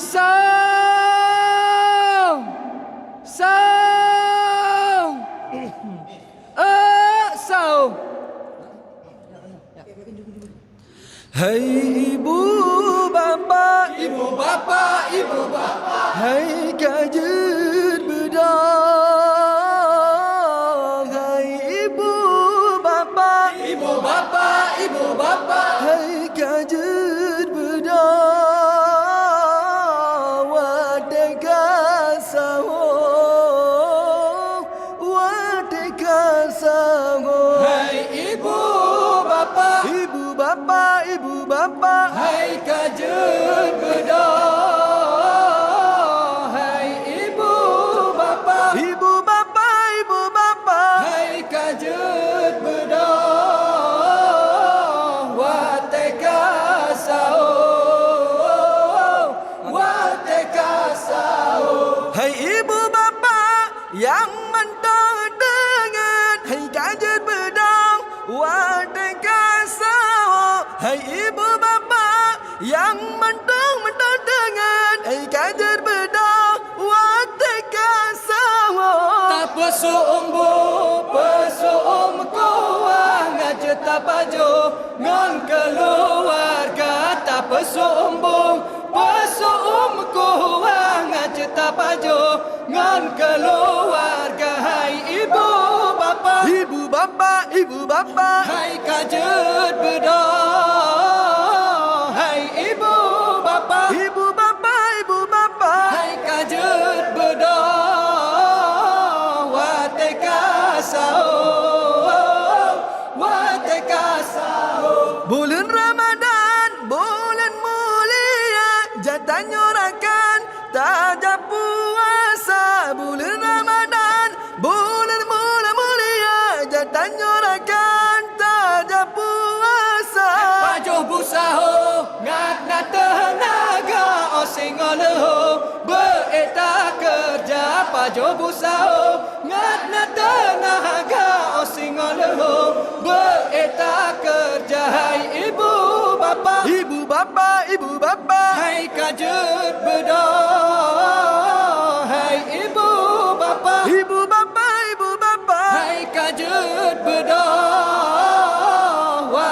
Sound Sound Eh sound Hai ibu bapa. Ibu bapa Ibu bapa. Hai kajut yang mentang dengan Hai kajut bedang Wateka sahur Hai ibu bapa yang mentang mentang dengan Hai kajut bedang Wateka sahur Tak pesumbu pesum kuang aja tak pajo ngon keluarga. Tak pesumbung pesum kuang aja tak pajo ngon keluarga hai ibu bapa. Ibu bapa ibu bapa. Hai kajut bedang jatahnya orakan tajam puasa. Pajo busaho ngat na tenaga osing oleho. Beeta kerja pajo busaho ngat na tenaga osing oleho. Beeta kerja hai ibu bapa. Ibu bapa ibu bapa. Hai kajut bedang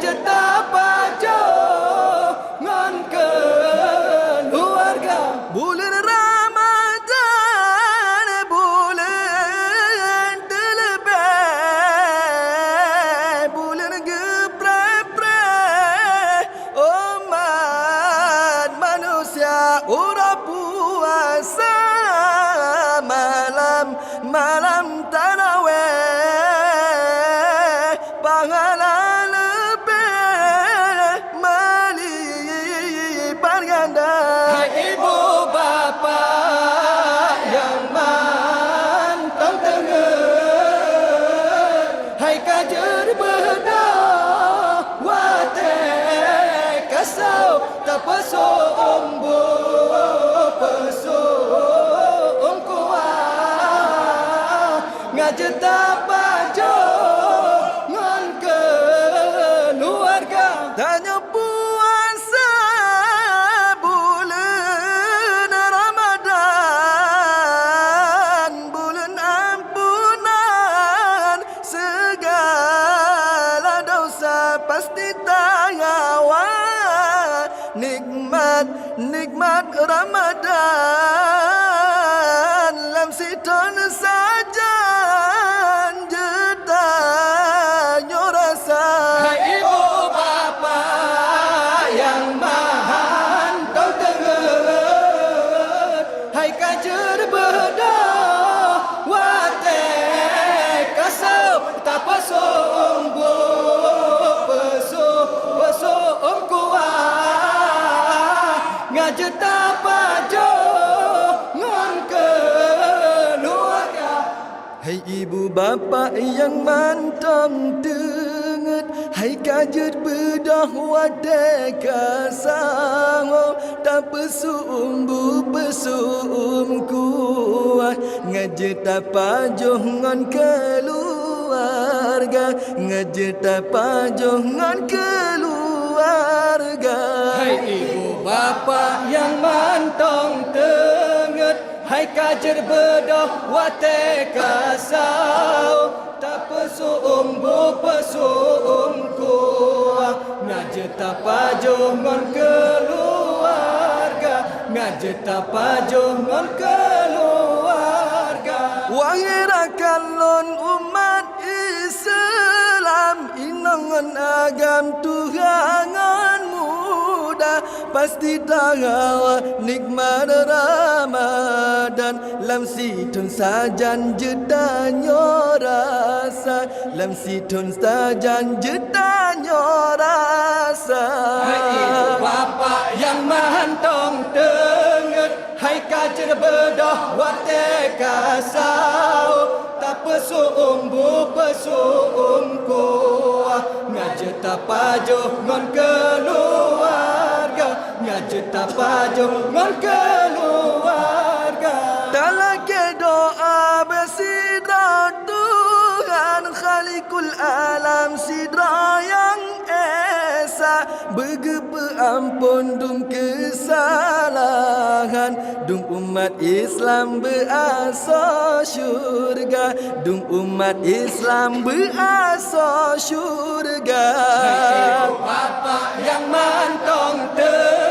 Jangan kuah ngajet tak bajo ngan keluarga. Tanya puasa bulan Ramadan bulan ampunan segala dosa pasti tangawal nikmat nikmat Ramadan bapa yang mantap dengat Hai kajut bedah wadai kasang Tak pesum bu pesum kuat. Ngajet apa jongan keluarga? Ngajet apa jongan keluarga? Hai ibu bapa yang mantong tenget Hai kajer bedah wate kasau. Tak pesum bu pesum kuah Ngajet apa jongan keluarga. Ngajet apa jongan keluarga. Wahai rakalon umat Islam. Inangan agam muda Pasti tahawa nikmat Ramadan. Lam situn sajan jedanya rasa. Lam situn sajan jedanya rasa. Hai bapa yang mantong tenget Hai kajer bedah wate kasau. Tak pesum bu pesum kuah. Ngajet tapajo ngon keluarga Ngajet tapajo ngon keluarga Talake doa bersidra Tuhan Khalikul alam sidra yang esa Begepe ampun dum kesalahan Dum umat Islam berasa syurga Dum umat Islam berasa syurga bapa yang mantong tenget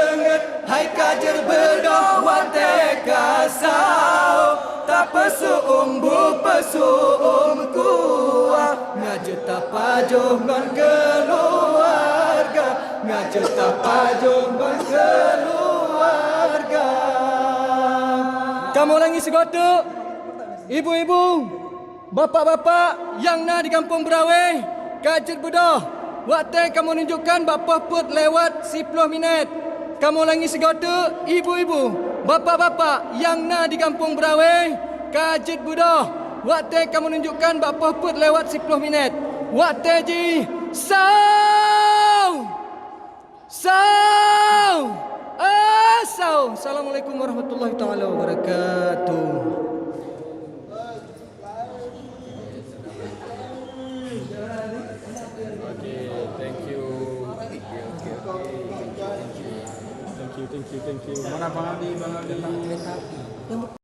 ngon keluarga Ngajet tapajo ngon keluarga. Kamu lagi segotu. Ibu-ibu Bapak-bapak yang nak di kampung Berawai Kajet bedah Waktu kamu tunjukkan bapa put lewat 10 minit. Kamu lagi segotu. Ibu-ibu Bapak-bapak yang nak di kampung Berawai Kajet bedah Waktu kamu tunjukkan bapa put lewat 10 minit واتجه sau sau asau eh, assalamualaikum warahmatullahi taala wabarakatuh. Okay thank you. Okay, okay, thank you thank you thank you. Bang Adi bang Adi?